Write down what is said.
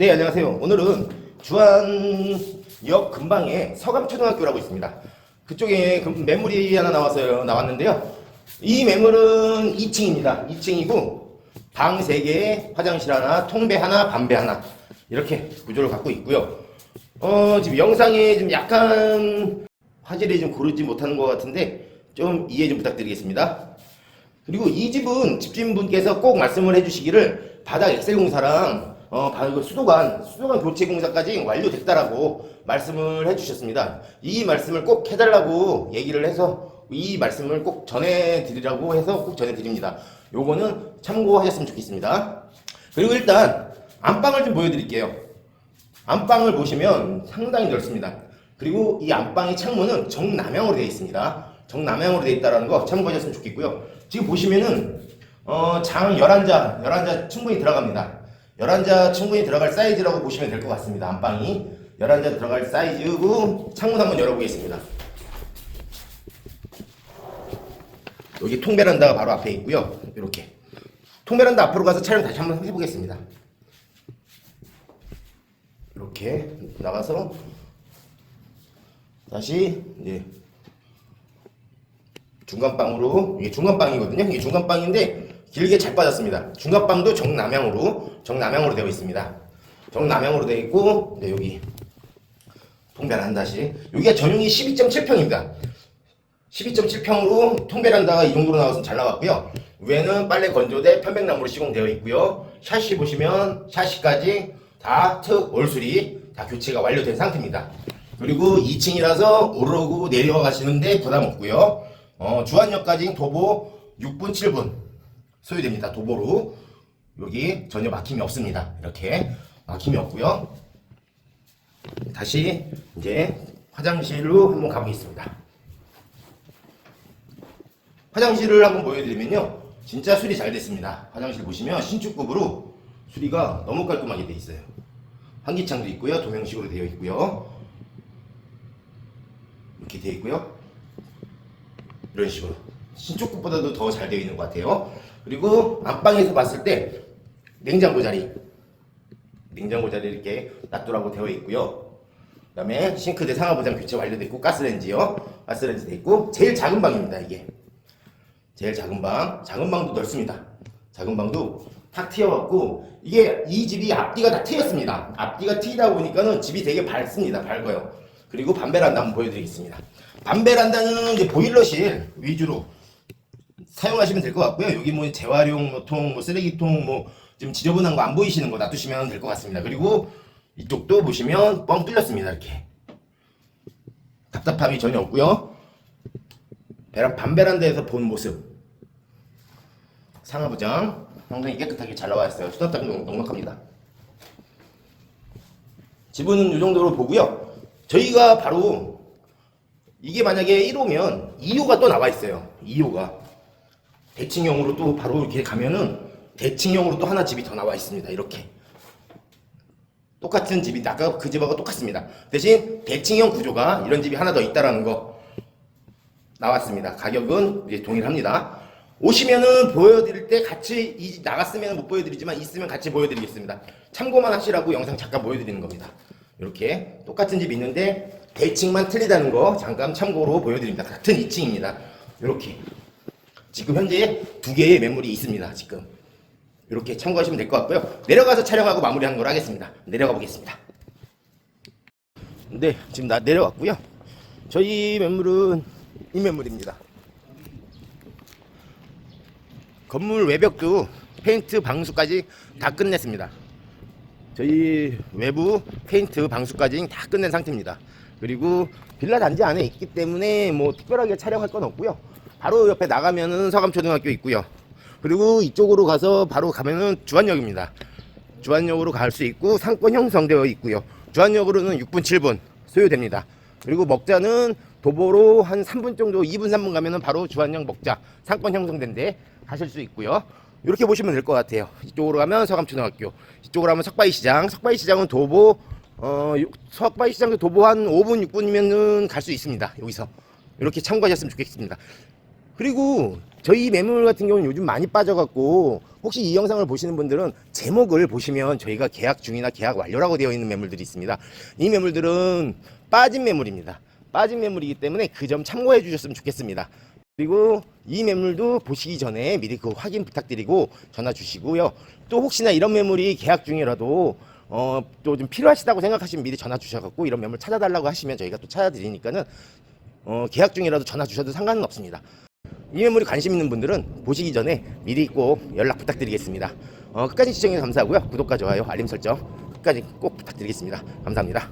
네, 안녕하세요. 오늘은 주안역 근방에 서감초등학교라고 있습니다. 그쪽에 그 매물이 하나 나왔어요. 나왔는데요. 이 매물은 2층입니다. 2층이고 방 3개, 화장실 하나, 통배 하나, 반배 하나 이렇게 구조를 갖고 있고요. 어, 지금 영상에 좀 약간 화질이 좀 고르지 못하는 것 같은데 좀 이해 좀 부탁드리겠습니다. 그리고 이 집은 집주인분께서 꼭 말씀을 해주시기를 바닥 엑셀 공사랑 어, 바로 수도관, 수도관 교체 공사까지 완료됐다라고 말씀을 해주셨습니다. 이 말씀을 꼭 해달라고 얘기를 해서 이 말씀을 꼭 전해드리라고 해서 꼭 전해드립니다. 요거는 참고하셨으면 좋겠습니다. 그리고 일단 안방을 좀 보여드릴게요. 안방을 보시면 상당히 넓습니다. 그리고 이 안방의 창문은 정남향으로 되어 있습니다. 정남향으로 되어 있다는 거 참고하셨으면 좋겠고요. 지금 보시면은 어, 장 11자, 11자 충분히 들어갑니다. 11자 충분히 들어갈 사이즈라고 보시면 될 것 같습니다. 안방이 11자 들어갈 사이즈고 창문 한번 열어보겠습니다. 여기 통베란다가 바로 앞에 있고요. 이렇게 통베란다 앞으로 가서 촬영 다시 한번 해보겠습니다. 이렇게 나가서 다시 이제 중간방으로 이게 중간방이거든요. 이게 중간방인데 길게 잘 빠졌습니다. 중간방도 정남향으로 정남향으로 되어 있습니다. 정남향으로 되어 있고 네, 여기 통배란다시 여기가 전용이 12.7평입니다. 12.7평으로 통배란다가 이 정도로 나와서 잘 나왔고요. 위에는 빨래 건조대 편백나무로 시공되어 있고요. 샤시 보시면 샤시까지 다 특 올수리 다 교체가 완료된 상태입니다. 그리고 2층이라서 오르고 내려와 가시는데 부담 없고요. 어, 주안역까지 도보 6분 7분 소요됩니다. 도보로 여기 전혀 막힘이 없습니다. 이렇게 막힘이 없고요. 다시 이제 화장실로 한번 가보겠습니다. 화장실을 한번 보여드리면요. 진짜 수리 잘 됐습니다. 화장실 보시면 신축급으로 수리가 너무 깔끔하게 돼 있어요. 환기창도 있고요. 도명식으로 되어 있고요. 이렇게 되어 있고요. 이런 식으로 신축급보다도 더 잘 되어 있는 것 같아요. 그리고 안방에서 봤을 때 냉장고 자리, 냉장고 자리 이렇게 놔두라고 되어 있고요. 그다음에 싱크대 상하부장 교체 완료됐고 가스레인지요. 가스레인지 돼 있고 제일 작은 방입니다. 이게 제일 작은 방, 작은 방도 넓습니다. 작은 방도 탁 트여갖고 이게 이 집이 앞뒤가 다 트였습니다. 앞뒤가 트이다 보니까는 집이 되게 밝습니다. 밝아요. 그리고 반베란다 한번 보여드리겠습니다. 반베란다는 이제 보일러실 위주로 사용하시면 될 것 같고요. 여기 뭐 재활용 뭐 통, 뭐 쓰레기통, 뭐 지금 지저분한 거 안 보이시는 거 놔두시면 될 것 같습니다. 그리고 이쪽도 보시면 뻥 뚫렸습니다. 이렇게 답답함이 전혀 없고요. 베란 반베란다에서 본 모습 상하부장 상당히 깨끗하게 잘 나와 있어요. 수납장도 넉넉합니다. 지분은 이 정도로 보고요. 저희가 바로 이게 만약에 1호면 2호가 또 나와 있어요. 2호가 대칭형으로 또 바로 이렇게 가면은 대칭형으로 또 하나 집이 더 나와 있습니다. 이렇게 똑같은 집이 아까 그 집하고 똑같습니다. 대신 대칭형 구조가 이런 집이 하나 더 있다라는 거 나왔습니다. 가격은 이제 동일합니다. 오시면은 보여드릴 때 같이 이 나갔으면 못 보여드리지만 있으면 같이 보여드리겠습니다. 참고만 하시라고 영상 잠깐 보여드리는 겁니다. 이렇게 똑같은 집이 있는데 대칭만 틀리다는 거 잠깐 참고로 보여드립니다. 같은 2층입니다. 이렇게 지금 현재 두 개의 매물이 있습니다. 지금 이렇게 참고하시면 될 것 같고요. 내려가서 촬영하고 마무리하는 걸 하겠습니다. 내려가 보겠습니다. 네, 지금 나 내려왔고요. 저희 매물은 이 매물입니다. 건물 외벽도 페인트 방수까지 다 끝냈습니다. 저희 외부 페인트 방수까지 다 끝낸 상태입니다. 그리고 빌라 단지 안에 있기 때문에 뭐 특별하게 촬영할 건 없고요. 바로 옆에 나가면은 서감초등학교 있고요. 그리고 이쪽으로 가서 바로 가면은 주안역입니다. 주안역으로 갈 수 있고 상권 형성되어 있고요. 주안역으로는 6분 7분 소요됩니다. 그리고 먹자는 도보로 한 3분 정도 2분 3분 가면은 바로 주안역 먹자 상권 형성된 데 가실 수 있고요. 이렇게 보시면 될 것 같아요. 이쪽으로 가면 서감초등학교, 이쪽으로 가면 석바위시장, 석바위시장은 도보 어 석바위시장도 도보 한 5분 6분이면은 갈 수 있습니다. 여기서 이렇게 참고하셨으면 좋겠습니다. 그리고 저희 매물 같은 경우는 요즘 많이 빠져갖고 혹시 이 영상을 보시는 분들은 제목을 보시면 저희가 계약 중이나 계약 완료라고 되어 있는 매물들이 있습니다. 이 매물들은 빠진 매물입니다. 빠진 매물이기 때문에 그 점 참고해 주셨으면 좋겠습니다. 그리고 이 매물도 보시기 전에 미리 그 확인 부탁드리고 전화 주시고요. 또 혹시나 이런 매물이 계약 중이라도 어, 또 좀 필요하시다고 생각하시면 미리 전화 주셔갖고 이런 매물 찾아달라고 하시면 저희가 또 찾아드리니까는 어, 계약 중이라도 전화 주셔도 상관은 없습니다. 이 매물이 관심 있는 분들은 보시기 전에 미리 꼭 연락 부탁드리겠습니다. 어, 끝까지 시청해 감사하고요. 구독과 좋아요, 알림 설정 끝까지 꼭 부탁드리겠습니다. 감사합니다.